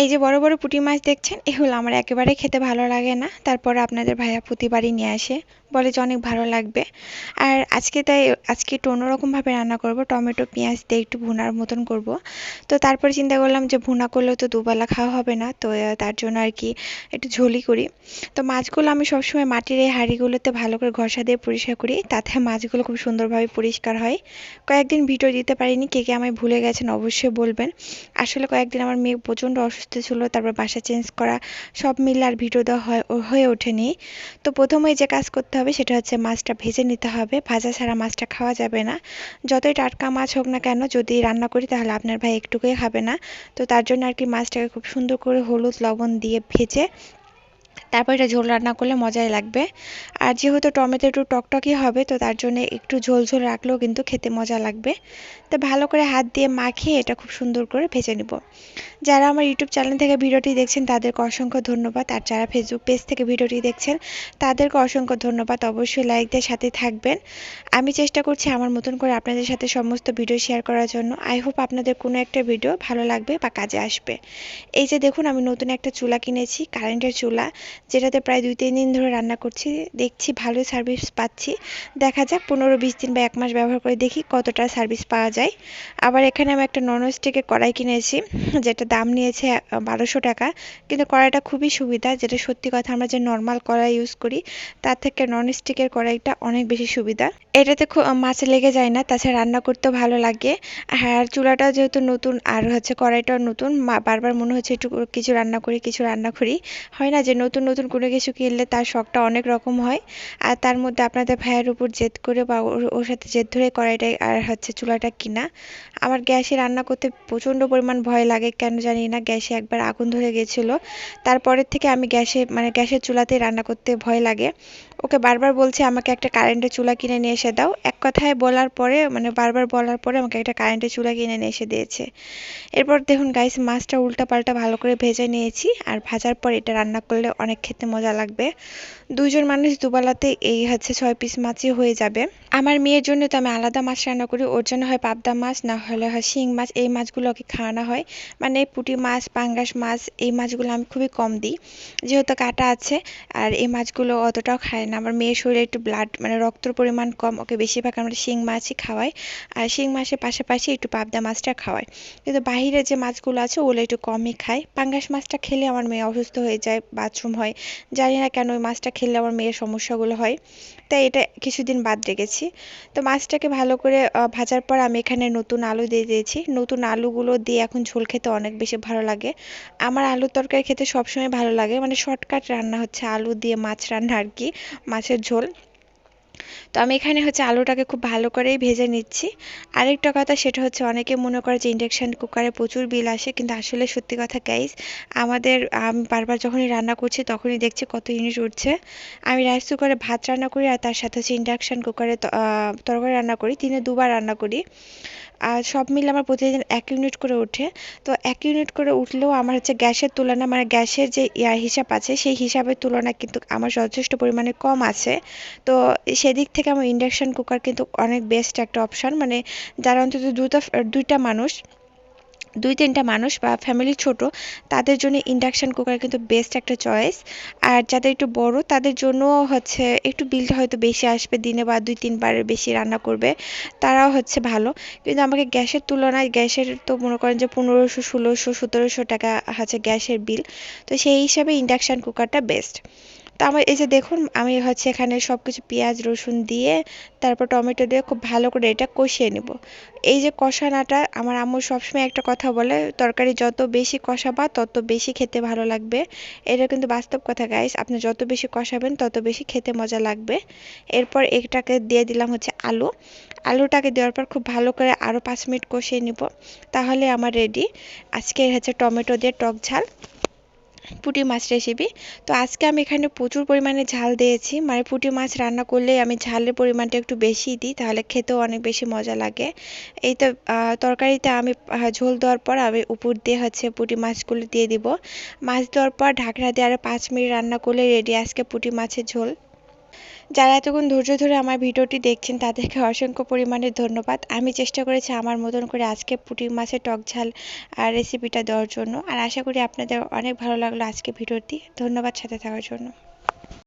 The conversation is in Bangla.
এই যে বড় বড় পুঁটি মাছ দেখছেন এগুলো আমার একেবারে খেতে ভালো লাগে না। তারপরে আপনাদের ভাইয়া প্রতিবারই নিয়ে আসে, বলে যে অনেক ভালো লাগবে। আর আজকে তাই, আজকে একটু অন্যরকমভাবে রান্না করব, টমেটো, পেঁয়াজ দিয়ে একটু ভুনার মতন করব। তো তারপরে চিন্তা করলাম যে ভুনা করলেও তো দুবেলা খাওয়া হবে না, তো তার জন্য আর কি একটু ঝোলই করি। তো মাছগুলো আমি সবসময় মাটির এই হাঁড়িগুলোতে ভালো করে ঘষা দিয়ে পরিষ্কার করি, তাতে মাছগুলো খুব সুন্দরভাবে পরিষ্কার হয়। কয়েকদিন ভিডিও দিতে পারিনি, কে কে আমায় ভুলে গেছেন অবশ্যই বলবেন। আসলে কয়েকদিন আমার মেয়ে প্রচণ্ড অসুস্থ ছিল তারপর বাসা চেঞ্জ করা সব মিলে আর ভিডিও দেওয়া হয়, হয়ে ওঠেনি। তো প্রথমে যে কাজ করতে হবে সেটা হচ্ছে মাছটা ভেজে নিতে হবে। ভাজা ছাড়া মাছটা খাওয়া যাবে না। যতই টাটকা মাছ হোক না কেন, যদি রান্না করি তাহলে আপনার ভাই একটুকুই খাবে না। তো তার জন্য আর কি মাছটাকে খুব সুন্দর করে হলুদ লবণ দিয়ে ভেজে তারপর এটা ঝোল রান্না করলে মজাই লাগবে। আর যেহেতু টমেটো একটু টকটকই হবে, তো তার জন্য একটু ঝোল ঝোল রাখলেও কিন্তু খেতে মজা লাগবে। তো ভালো করে হাত দিয়ে মাখিয়ে এটা খুব সুন্দর করে ভেজে নিব। যারা আমার ইউটিউব চ্যানেল থেকে ভিডিওটি দেখছেন, তাদেরকে অসংখ্য ধন্যবাদ। আর যারা ফেসবুক পেজ থেকে ভিডিওটি দেখছেন, তাদেরকে অসংখ্য ধন্যবাদ। অবশ্যই লাইক দিয়ে সাথে থাকবেন। আমি চেষ্টা করছি আমার মতন করে আপনাদের সাথে সমস্ত ভিডিও শেয়ার করার জন্য। আই হোপ আপনাদের কোনো একটা ভিডিও ভালো লাগবে বা কাজে আসবে। এই যে দেখুন, আমি নতুন একটা চুলা কিনেছি কারেন্টের চুলা। যেটাতে প্রায় দুই, তিন দিন ধরে রান্না করছি, দেখছি ভালোই সার্ভিস পাচ্ছি। দেখা যাক পনেরো, বিশ দিন বা এক মাস ব্যবহার করে দেখি কতটা সার্ভিস পাওয়া যায়। আবার এখানে আমি একটা ননস্টিকের কড়াই কিনেছি, যেটা দাম নিয়েছে বারোশো টাকা। কিন্তু কড়াইটা খুবই সুবিধা, যেটা সত্যি কথা আমরা যে নর্মাল কড়াই ইউজ করি, তার থেকে ননস্টিকের কড়াইটা অনেক বেশি সুবিধা। এটাতে খুব মাছ লেগে যায় না, তাছাড়া রান্না করতেও ভালো লাগে। আর চুলাটা যেহেতু নতুন, আর হচ্ছে কড়াইটাও নতুন বারবার মনে হচ্ছে একটু কিছু রান্না করি, কিছু রান্না করি। হয় না যে নতুন নতুন কোনো কিছু কিনলে তার শখটা অনেক রকম হয়। আর তার মধ্যে আপনাদের ভাইয়ের উপর জেদ করে বা ওর সাথে জেদ ধরে কড়াইটাই আর হচ্ছে চুলাটা কিনা। আমার গ্যাসে রান্না করতে প্রচণ্ড পরিমাণ ভয় লাগে, কেন জানি না, গ্যাসে একবার আগুন ধরে গেছিল। তারপরের থেকে আমি গ্যাসে মানে গ্যাসের চুলাতেই রান্না করতে ভয় লাগে। ওকে বারবার বলছে, আমাকে একটা কারেন্টের চুলা কিনে নিয়ে এসে দাও। এক কথায় বলার পরে মানে বারবার বলার পরে আমাকে একটা কারেন্টের চুলা কিনে নিয়ে এসে দিয়েছে। এরপর দেখুন গাইস মাছটা উল্টা পাল্টা ভালো করে ভেজে নিয়েছি। আর ভাজার পর এটা রান্না করলে অনেক খেতে মজা লাগবে। দুইজন মানুষ দুবেলাতে এই হচ্ছে ছয় পিস মাছই হয়ে যাবে। আমার মেয়ের জন্য তো আমি আলাদা মাছ রান্না করি, ওর জন্য হয় পাবদা মাছ, না হলে হয় শিং মাছ, এই মাছগুলো ওকে খাওয়ানো হয়। মানে পুঁটি মাছ, পাঙ্গাস মাছ, এই মাছগুলো আমি খুবই কম দিই। যেহেতু কাটা আছে, আর এই মাছগুলো অতটাও খায় না। আমার মেয়ের শরীরে একটু ব্লাড মানে রক্তর পরিমাণ কম, ওকে বেশিরভাগ আমরা শিং মাছই খাওয়াই। আর শিং মাছের পাশাপাশি একটু পাবদা মাছটা খাওয়াই। কিন্তু বাহিরে যে মাছগুলো আছে, ওগুলো একটু কমই খায় পাঙ্গাস মাছটা খেলে আমার মেয়ে অসুস্থ হয়ে যায়, বাথরুম হয়। জানি না কেন ওই মাছটা খেলে আমার মেয়ের সমস্যাগুলো হয়। তাই এটা কিছুদিন বাদ রেখেছি। তো মাছটাকে ভালো করে ভাজার পর আমি এখানে নতুন আলু দিয়ে দিয়েছি। নতুন আলুগুলো দিয়ে এখন ঝোল খেতে অনেক বেশি ভালো লাগে। আমার আলু তরকারি খেতে সবসময় ভালো লাগে। মানে শর্টকাট রান্না হচ্ছে আলু দিয়ে মাছ রান্না আর কি, মাছের ঝোল। তো আমি এখানে হচ্ছে আলুটাকে খুব ভালো করেই ভেজে নিচ্ছি। আরেকটা কথা সেটা হচ্ছে অনেকে মনে করে যে ইন্ডাকশান কুকারে প্রচুর বিল আসে, কিন্তু আসলে সত্যি কথা গাইস আমাদের, আমি বারবার যখনই রান্না করছি তখনই দেখছি কত ইউনিট উঠছে। আমি রাইস কুকারে ভাত রান্না করি আর তার সাথে হচ্ছে ইন্ডাকশান কুকারে তরকারি রান্না করি, দিনে দুবার রান্না করি। আর সব মিলে আমার প্রতিদিন এক ইউনিট করে ওঠে। তো এক ইউনিট করে উঠলেও আমার হচ্ছে গ্যাসের তুলনা মানে গ্যাসের যে ইয়ার হিসাব আছে, সেই হিসাবের তুলনা কিন্তু আমার যথেষ্ট পরিমাণে কম আছে। তো সেদিক থেকে আমার ইন্ডাকশান কুকার কিন্তু অনেক বেস্ট একটা অপশান মানে যারা অন্তত দুটা দুইটা মানুষ দুই তিনটা মানুষ বা ফ্যামিলি ছোট, তাদের জন্য ইন্ডাকশান কুকার কিন্তু বেস্ট একটা চয়েস আর যাদের একটু বড়, তাদের জন্য হচ্ছে একটু বিলটা হয়তো বেশি আসবে দিনে বা দুই তিনবারের বেশি রান্না করবে, তারাও হচ্ছে ভালো। কিন্তু আমাকে গ্যাসের তুলনায়, গ্যাসের তো মনে করেন যে পনেরোশো, ষোলোশো, সতেরোশো টাকা হচ্ছে গ্যাসের বিল তো সেই হিসাবে ইন্ডাকশান কুকারটা বেস্ট তো আমার এই যে দেখুন, আমি হচ্ছে এখানে সব কিছু পেঁয়াজ, রসুন দিয়ে তারপর টমেটো দিয়ে খুব ভালো করে এটা কষিয়ে নেব। এই যে কষানাটা আমার আম্মু সবসময় একটা কথা বলে, তরকারি যত বেশি কষাবা, তত বেশি খেতে ভালো লাগবে। এটা কিন্তু বাস্তব কথা গাইস আপনি যত বেশি কষাবেন, তত বেশি খেতে মজা লাগবে। এরপর এটাকে দিয়ে দিলাম হচ্ছে আলু। আলুটাকে দেওয়ার পর খুব ভালো করে আরও পাঁচ মিনিট কষিয়ে নিব। তাহলে আমার রেডি আজকে হচ্ছে টমেটো দিয়ে টক ঝাল। পুঁটি মাছ রেসিপি তো আজকে আমি এখানে প্রচুর পরিমাণে ঝাল দিয়েছি। মানে পুঁটি মাছ রান্না করলে আমি ঝালের পরিমাণটা একটু বেশি দিই, তাহলে খেতেও অনেক বেশি মজা লাগে। এই তো তরকারিতে আমি ঝোল দেওয়ার পর আমি উপর দিয়ে হচ্ছে পুঁটি মাছগুলো দিয়ে দিব। মাছ দেওয়ার পর ঢাকনা দিয়ে আরও পাঁচ মিনিট রান্না করলে রেডি। আজকে পুঁটি মাছের ঝোল। যারা এতক্ষণ ধৈর্য ধরে আমার ভিডিওটি দেখছেন, তাদেরকে অসংখ্য পরিমাণে ধন্যবাদ। আমি চেষ্টা করেছি আমার মতন করে আজকে পুঁটি মাছের টক ঝাল রেসিপিটা দেওয়ার জন্য। আর আশা করি আপনাদের অনেক ভালো লাগল আজকে ভিডিওটি। ধন্যবাদ সাথে থাকার জন্য।